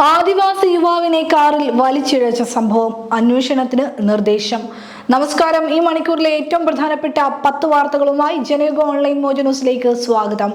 ആദിവാസി യുവാവിനെ കാറിൽ വലിച്ചിഴച്ച സംഭവം അന്വേഷണത്തിന് നിർദ്ദേശം. നമസ്കാരം. ഈ മണിക്കൂറിലെ ഏറ്റവും പ്രധാനപ്പെട്ട പത്ത് വാർത്തകളുമായി ജനയുഗ ഓൺലൈൻ മോജ ന്യൂസിലേക്ക് സ്വാഗതം.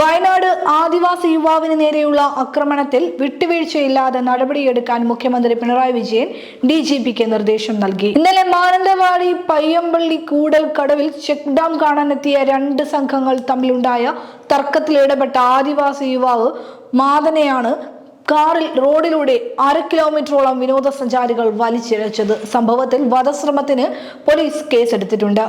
വയനാട് ആദിവാസി യുവാവിന് നേരെയുള്ള ആക്രമണത്തിൽ വിട്ടുവീഴ്ചയില്ലാതെ നടപടിയെടുക്കാൻ മുഖ്യമന്ത്രി പിണറായി വിജയൻ ഡി ജി പിക്ക് നിർദ്ദേശം നൽകി. ഇന്നലെ മാനന്തവാടി പയ്യമ്പള്ളി കൂടൽ കടവിൽ ചെക്ക് ഡാം കാണാനെത്തിയ രണ്ട് സംഘങ്ങൾ തമ്മിലുണ്ടായ തർക്കത്തിൽ ഇടപെട്ട ആദിവാസി യുവാവ് മാതനെയാണ് കാറിൽ റോഡിലൂടെ അര കിലോമീറ്ററോളം വിനോദസഞ്ചാരികൾ വലിച്ചിഴച്ചത്. സംഭവത്തിൽ വധശ്രമത്തിന് പോലീസ് കേസെടുത്തിട്ടുണ്ട്.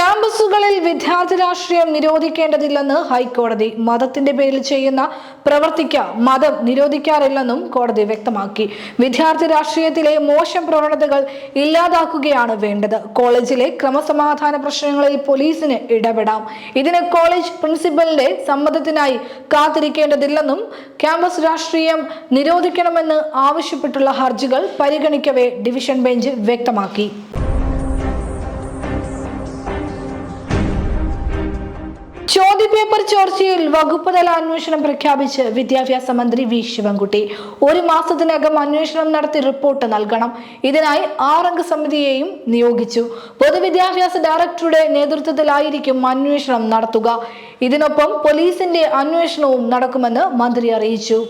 ക്യാമ്പസുകളിൽ വിദ്യാർത്ഥി രാഷ്ട്രീയം നിരോധിക്കേണ്ടതില്ലെന്ന് ഹൈക്കോടതി. മതത്തിന്റെ പേരിൽ ചെയ്യുന്ന പ്രവർത്തിക്ക് മതം നിരോധിക്കാറില്ലെന്നും കോടതി വ്യക്തമാക്കി. വിദ്യാർത്ഥി രാഷ്ട്രീയത്തിലെ മോശം പ്രവണതകൾ ഇല്ലാതാക്കുകയാണ് വേണ്ടത്. കോളേജിലെ ക്രമസമാധാന പ്രശ്നങ്ങളിൽ പോലീസിന് ഇടപെടാം. ഇതിന് കോളേജ് പ്രിൻസിപ്പലിന്റെ സമ്മതത്തിനായി കാത്തിരിക്കേണ്ടതില്ലെന്നും ക്യാമ്പസ് രാഷ്ട്രീയം നിരോധിക്കണമെന്ന് ആവശ്യപ്പെട്ടുള്ള ഹർജികൾ പരിഗണിക്കവേ ഡിവിഷൻ ബെഞ്ച് വ്യക്തമാക്കി. ചോദ്യപേപ്പർ ചോർച്ചയിൽ വകുപ്പ് തല അന്വേഷണം പ്രഖ്യാപിച്ച് വിദ്യാഭ്യാസ മന്ത്രി വി ശിവൻകുട്ടി. ഒരു മാസത്തിനകം അന്വേഷണം നടത്തി റിപ്പോർട്ട് നൽകണം. ഇതിനായി ആറംഗ സമിതിയെയും നിയോഗിച്ചു. പൊതുവിദ്യാഭ്യാസ ഡയറക്ടറുടെ നേതൃത്വത്തിലായിരിക്കും അന്വേഷണം നടത്തുക. ഇതിനൊപ്പം പോലീസിന്റെ അന്വേഷണവും നടക്കുമെന്ന് മന്ത്രി അറിയിച്ചു.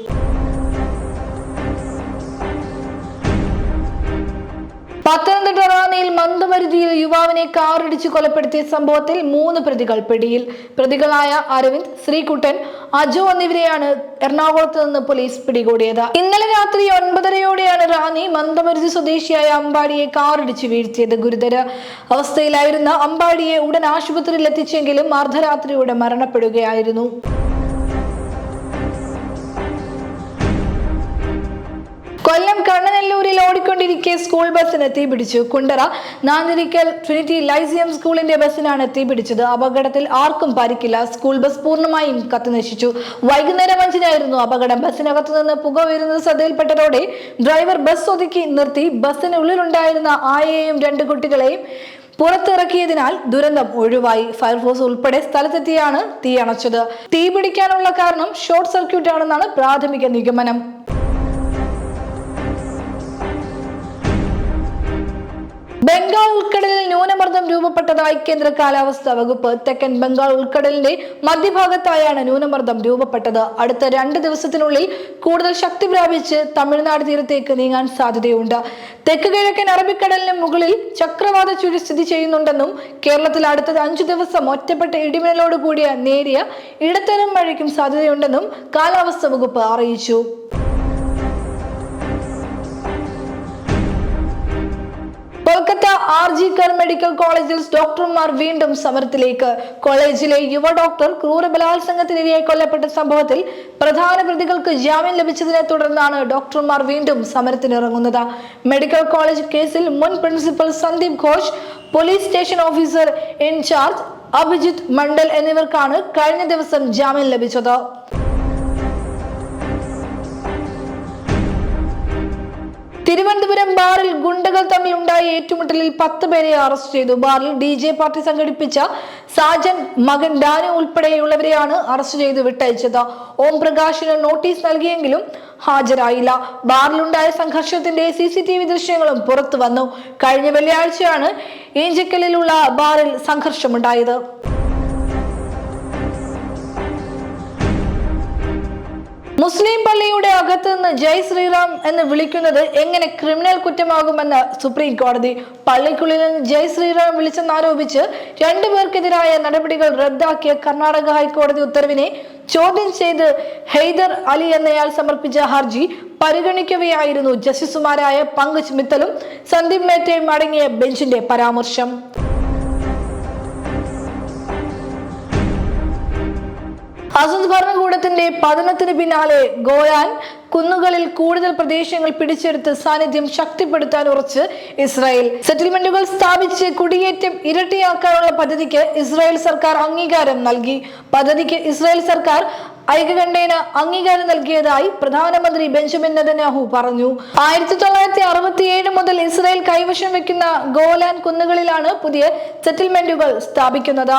മന്ദമരുതിയിൽ യുവാവിനെ കാറിടിച്ച് കൊലപ്പെടുത്തിയ സംഭവത്തിൽ മൂന്ന് പ്രതികൾ പിടിയിൽ. പ്രതികളായ അരവിന്ദ് ശ്രീകുട്ടൻ അജു എന്നിവരെയാണ് എറണാകുളത്ത് നിന്ന് പോലീസ് പിടികൂടിയത്. ഇന്നലെ രാത്രി ഒൻപതരയോടെയാണ് റാന്നി മന്ദമരുതി സ്വദേശിയായ അമ്പാടിയെ കാറിടിച്ച് വീഴ്ത്തിയത് ഗുരുതര അവസ്ഥയിലായിരുന്ന അമ്പാടിയെ ഉടൻ ആശുപത്രിയിൽ എത്തിച്ചെങ്കിലും അർദ്ധരാത്രിയോടെ മരണപ്പെടുകയായിരുന്നു. കൊല്ലം കണ്ണനെല്ലൂരിൽ ഓടിക്കൊണ്ടിരിക്കെ സ്കൂൾ ബസ്സിന് തീപിടിച്ചു കുണ്ടറ നാന്തിരിക്കൽ ട്രിനിറ്റി ലൈസിയം സ്കൂളിന്റെ ബസ്സിനാണ് തീപിടിച്ചത് അപകടത്തിൽ ആർക്കും പരിക്കില്ല. സ്കൂൾ ബസ് പൂർണമായും കത്തുനശിച്ചു വൈകുന്നേരം അഞ്ചിനായിരുന്നു അപകടം. ബസ്സിനകത്തു നിന്ന് പുക വരുന്നത് ശ്രദ്ധയിൽപ്പെട്ടതോടെ ഡ്രൈവർ ബസ് ഒതുക്കി നിർത്തി. ബസ്സിനുള്ളിലുണ്ടായിരുന്ന ആയയെയും രണ്ട് കുട്ടികളെയും പുറത്തിറക്കിയതിനാൽ ദുരന്തം ഒഴിവായി. ഫയർഫോഴ്സ് ഉൾപ്പെടെ സ്ഥലത്തെത്തിയാണ് തീ അണച്ചത്. തീ പിടിക്കാനുള്ള കാരണം ഷോർട്ട് സർക്യൂട്ട് ആണെന്നാണ് പ്രാഥമിക നിഗമനം. ബംഗാൾ ഉൾക്കടലിൽ ന്യൂനമർദ്ദം രൂപപ്പെട്ടതായി കേന്ദ്ര കാലാവസ്ഥാ വകുപ്പ് തെക്കൻ ബംഗാൾ ഉൾക്കടലിന്റെ മധ്യഭാഗത്തായാണ് ന്യൂനമർദ്ദം രൂപപ്പെട്ടത്. അടുത്ത രണ്ട് ദിവസത്തിനുള്ളിൽ കൂടുതൽ ശക്തി പ്രാപിച്ച് തമിഴ്നാട് തീരത്തേക്ക് നീങ്ങാൻ സാധ്യതയുണ്ട്. തെക്ക് കിഴക്കൻ അറബിക്കടലിന് മുകളിൽ ചക്രവാത ചുഴി സ്ഥിതി ചെയ്യുന്നുണ്ടെന്നും കേരളത്തിൽ അടുത്ത അഞ്ചു ദിവസം ഒറ്റപ്പെട്ട ഇടിമിന്നലോട് കൂടിയ നേരിയ ഇടത്തരം മഴയ്ക്കും സാധ്യതയുണ്ടെന്നും കാലാവസ്ഥാ വകുപ്പ് അറിയിച്ചു. ആർ ജി കർ മെഡിക്കൽ കോളേജിൽ ഡോക്ടർമാർ വീണ്ടും സമരത്തിലേക്ക്. കോളേജിലെ യുവ ഡോക്ടർ ക്രൂര ബലാത്സംഗത്തിനിരയായി കൊല്ലപ്പെട്ട സംഭവത്തിൽ പ്രധാന പ്രതികൾക്ക് ജാമ്യം ലഭിച്ചതിനെ തുടർന്നാണ് ഡോക്ടർമാർ വീണ്ടും സമരത്തിനിറങ്ങുന്നത്. മെഡിക്കൽ കോളേജ് കേസിൽ മുൻ principal Sandip Ghosh police station officer in charge Abhijit Mandal എന്നിവർക്കാണ് കഴിഞ്ഞ ദിവസം ജാമ്യം ലഭിച്ചത്. തിരുവനന്തപുരം ബാറിൽ ഗുണ്ടകൾ തമ്മിൽ ഉണ്ടായ ഏറ്റുമുട്ടലിൽ പത്ത് പേരെ അറസ്റ്റ് ചെയ്തു. ബാറിൽ ഡി ജെ പാർട്ടി സംഘടിപ്പിച്ച സാജൻ മകൻ ഡാനു ഉൾപ്പെടെയുള്ളവരെയാണ് അറസ്റ്റ് ചെയ്ത് വിട്ടയച്ചത്. ഓം പ്രകാശിന് നോട്ടീസ് നൽകിയെങ്കിലും ഹാജരായില്ല. ബാറിലുണ്ടായ സംഘർഷത്തിന്റെ സി സി ടി വി ദൃശ്യങ്ങളും പുറത്തു വന്നു. കഴിഞ്ഞ വെള്ളിയാഴ്ചയാണ് ഈഞ്ചക്കലിലുള്ള ബാറിൽ സംഘർഷമുണ്ടായത്. മുസ്ലിം പള്ളിയുടെ അകത്ത് നിന്ന് ജയ് ശ്രീറാം എന്ന് വിളിക്കുന്നത് എങ്ങനെ ക്രിമിനൽ കുറ്റമാകുമെന്ന് സുപ്രീം കോടതി പള്ളിക്കുള്ളിൽ നിന്ന് ജയ് ശ്രീറാം വിളിച്ചെന്നാരോപിച്ച് രണ്ടുപേർക്കെതിരായ നടപടികൾ റദ്ദാക്കിയ കർണാടക ഹൈക്കോടതി ഉത്തരവിനെ ചോദ്യം ചെയ്ത് ഹെയ്ദർ അലി എന്നയാൾ സമർപ്പിച്ച ഹർജി പരിഗണിക്കവെയായിരുന്നു ജസ്റ്റിസുമാരായ പങ്കജ് മിത്തലും സന്ദീപ് മേത്തയും അടങ്ങിയ ബെഞ്ചിന്റെ പരാമർശം. അസദ് ഭരണകൂടത്തിന്റെ പതനത്തിന് പിന്നാലെ ഗോയാൻ കുന്നുകളിൽ കൂടുതൽ പ്രദേശങ്ങൾ പിടിച്ചെടുത്ത് സാന്നിധ്യം ശക്തിപ്പെടുത്താൻ ഉറച്ച് ഇസ്രായേൽ. സെറ്റിൽമെന്റുകൾ സ്ഥാപിച്ച് കുടിയേറ്റം ഇരട്ടിയാക്കാനുള്ള പദ്ധതിക്ക് ഇസ്രായേൽ സർക്കാർ അംഗീകാരം നൽകി. പദ്ധതിക്ക് ഇസ്രായേൽ സർക്കാർ ഐക്യകണ്ഠേന അംഗീകാരം നൽകിയതായി പ്രധാനമന്ത്രി ബെഞ്ചമിൻ നെതന്യാഹു പറഞ്ഞു. ആയിരത്തി തൊള്ളായിരത്തി അറുപത്തിയേഴ് മുതൽ ഇസ്രായേൽ കൈവശം വെക്കുന്ന ഗോലാൻ കുന്നുകളിലാണ് പുതിയ സെറ്റിൽമെന്റുകൾ സ്ഥാപിക്കുന്നത്.